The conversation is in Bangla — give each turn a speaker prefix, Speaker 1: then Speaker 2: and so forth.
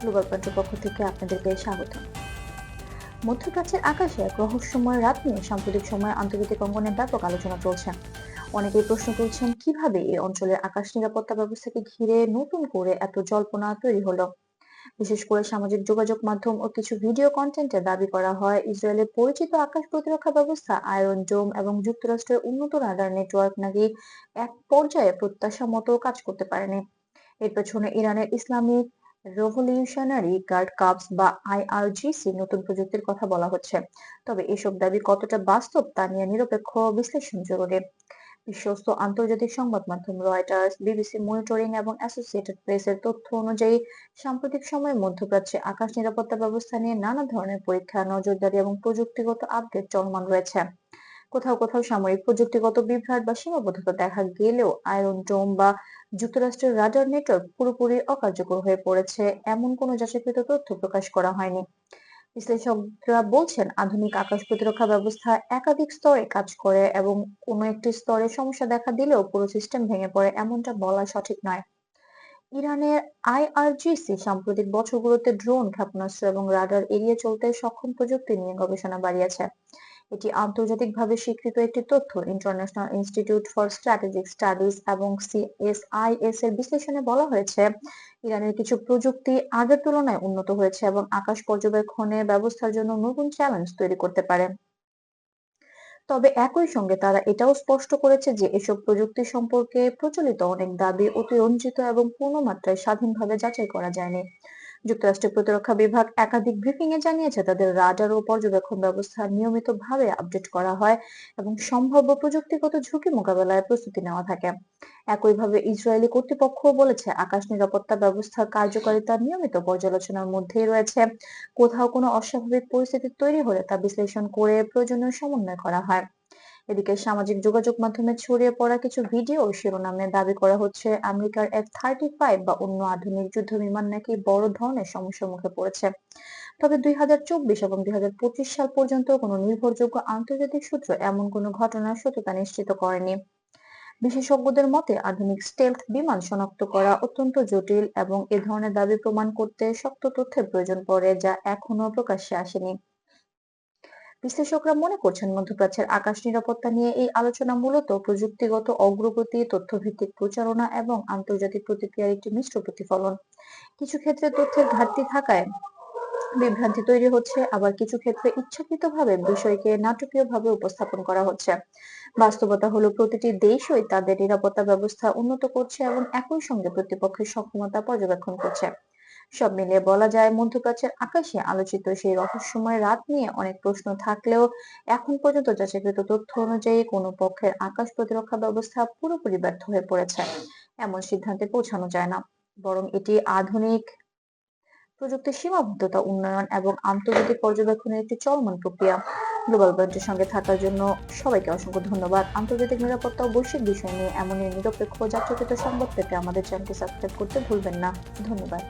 Speaker 1: গ্লোবাল পয়েন্টের পক্ষ থেকে আপনাদেরকে স্বাগত। মধ্যপ্রাচ্যের আকাশে এক রহস্যময় রাত নিয়ে সাম্প্রতিক সময়ে আন্তর্জাতিক অঙ্গনে ব্যাপক আলোচনা চলছে। অনেকেই প্রশ্ন তুলছেন কীভাবে এই অঞ্চলের আকাশ নিরাপত্তা ব্যবস্থাকে ঘিরে নতুন করে এত জল্পনা তৈরি হলো? বিশেষ করে সামাজিক যোগাযোগ মাধ্যম ও কিছু ভিডিও কন্টেন্টে দাবি করা হয় ইসরায়েলের পরিচিত আকাশ প্রতিরক্ষা ব্যবস্থা, আয়রন ডোম এবং যুক্তরাষ্ট্রের উন্নত রাডার নেটওয়ার্ক নাকি এক পর্যায়ে প্রত্যাশা মতো কাজ করতে পারেনি? এর পেছনে ইরানের ইসলামিক রেভলিউশনারি গার্ড কাপস বা আইআরজিসি নতুন প্রযুক্তির কথা বলা হচ্ছে। তবে এসব দাবি কতটা বাস্তব তা নিয়ে নিরপেক্ষ বিশ্লেষণ জরুরি। বিশ্বস্ত আন্তর্জাতিক সংবাদ মাধ্যম রয়টার্স বিবিসি মনিটরিং এবং অ্যাসোসিয়েটেড প্রেসের তথ্য অনুযায়ী সাম্প্রতিক সময়ে মধ্যপ্রাচ্যে আকাশ নিরাপত্তা ব্যবস্থা নিয়ে নানা ধরনের পরীক্ষা, নজরদারি এবং প্রযুক্তিগত আপডেট চলমান রয়েছে। কোথাও কোথাও সামরিক প্রযুক্তিগত বিভ্রাট বা সীমাবদ্ধতা দেখা গেলেও আয়রন ডোম বা যুক্তরাষ্ট্রের রাডার নেটওয়ার্ক পুরোপুরি অকার্যকর হয়ে পড়েছে। এমন কোনো যাচাইকৃত তথ্য প্রকাশ করা হয়নি। বিশ্লেষকরা বলছেন, আধুনিক আকাশ প্রতিরক্ষা ব্যবস্থা একাধিক স্তরে কাজ করে এবং কোনো একটি স্তরে সমস্যা দেখা দিলেও পুরো সিস্টেম ভেঙে পড়ে এমনটা বলা সঠিক নয়। ইরানের আইআরজিসি সাম্প্রতিক বছরগুলোতে ড্রোন ক্ষেপণাস্ত্র এবং রাডার এড়িয়ে চলতে সক্ষম প্রযুক্তি নিয়ে গবেষণা বাড়িয়েছে। এটি আন্তর্জাতিকভাবে স্বীকৃত একটি তথ্য। International Institute for Strategic Studies এবং সিএসআইএস এর বিশ্লেষণে বলা হয়েছে, ইরানের কিছু প্রযুক্তি আগের তুলনায় উন্নত হয়েছে এবং আকাশ পর্যবেক্ষণে ব্যবস্থার জন্য নতুন চ্যালেঞ্জ তৈরি করতে পারে। তবে একই সঙ্গে তারা এটাও স্পষ্ট করেছে যে এসব প্রযুক্তি সম্পর্কে প্রচলিত অনেক দাবি অতিরঞ্জিত এবং পূর্ণ মাত্রায় স্বাধীনভাবে যাচাই করা যায়নি। যুক্তরাষ্ট্রের প্রতিরক্ষা বিভাগ একাধিক ব্রিফিং এ জানিয়েছে, তাদের রাডার ও পর্যবেক্ষণ ব্যবস্থা নিয়মিতভাবে আপডেট করা হয় এবং সম্ভাব্য প্রযুক্তিগত ঝুঁকি মোকাবেলায় প্রস্তুতি নেওয়া থাকে। একইভাবে ইসরায়েলি কর্তৃপক্ষ বলেছে, আকাশ নিরাপত্তা ব্যবস্থার কার্যকারিতা নিয়মিত পর্যালোচনার মধ্যেই রয়েছে। কোথাও কোনো অস্বাভাবিক পরিস্থিতি তৈরি হলে তা বিশ্লেষণ করে প্রয়োজনীয় সমন্বয় করা হয়। এদিকে সামাজিক যোগাযোগ মাধ্যমে ছড়িয়ে পড়া কিছু ভিডিও শিরোনামে দাবি করা হচ্ছে আমেরিকার এফ থার্টি ফাইভ বা অন্য আধুনিক যুদ্ধ বিমান নাকি বড় ধরনের সমস্যার মুখে পড়েছে। তবে দুই হাজার চব্বিশ এবং দুই হাজার পঁচিশ সাল পর্যন্ত কোনো নির্ভরযোগ্য আন্তর্জাতিক সূত্র এমন কোনো ঘটনার সত্যতা নিশ্চিত করেনি। বিশেষজ্ঞদের মতে, আধুনিক স্টেলথ বিমান শনাক্ত করা অত্যন্ত জটিল এবং এ ধরনের দাবি প্রমাণ করতে শক্ত তথ্যের প্রয়োজন পড়ে যা এখনও প্রকাশ্যে আসেনি। বিশ্লেষকরা মনে করছেন, মধ্যপ্রাচ্যের আকাশ নিরাপত্তা নিয়ে এই আলোচনা মূলত প্রযুক্তিগত অগ্রগতি, তথ্যভিত্তিক প্রচারণা এবং আন্তর্জাতিক প্রতিক্রিয়ার একটি মিশ্র প্রতিফলন। কিছু ক্ষেত্রে তথ্যের ঘাটতি থাকায় বিভ্রান্তি তৈরি হচ্ছে, আবার কিছু ক্ষেত্রে ইচ্ছাকৃতভাবে বিষয়কে নাটকীয়ভাবে উপস্থাপন করা হচ্ছে। বাস্তবতা হলো, প্রতিটি দেশই তাদের নিরাপত্তা ব্যবস্থা উন্নত করছে এবং একই সঙ্গে প্রতিপক্ষের সক্ষমতা পর্যবেক্ষণ করছে। সব মিলিয়ে বলা যায় মধ্যপ্রাচ্যের আকাশে আলোচিত সেই রহস্যময় রাত নিয়ে অনেক প্রশ্ন থাকলেও এখন পর্যন্ত যাচাইকৃত তথ্য অনুযায়ী কোনো পক্ষের আকাশ প্রতিরক্ষা ব্যবস্থা পুরোপুরি ব্যর্থ হয়ে পড়েছে। এমন সিদ্ধান্তে পৌঁছানো যায় না। বরং এটি আধুনিক প্রযুক্তির সীমাবদ্ধতা উন্নয়ন এবং আন্তর্জাতিক পর্যবেক্ষণের একটি চলমান প্রক্রিয়া। গ্লোবাল ব্রাঞ্চের সঙ্গে থাকার জন্য সবাইকে অসংখ্য ধন্যবাদ। আন্তর্জাতিক নিরাপত্তা ও বৈশ্বিক বিষয় নিয়ে এমনই নিরপেক্ষ যাত্রাকৃত সংবাদ পেতে আমাদের চ্যানেলটি সাবস্ক্রাইব করতে ভুলবেন না। ধন্যবাদ।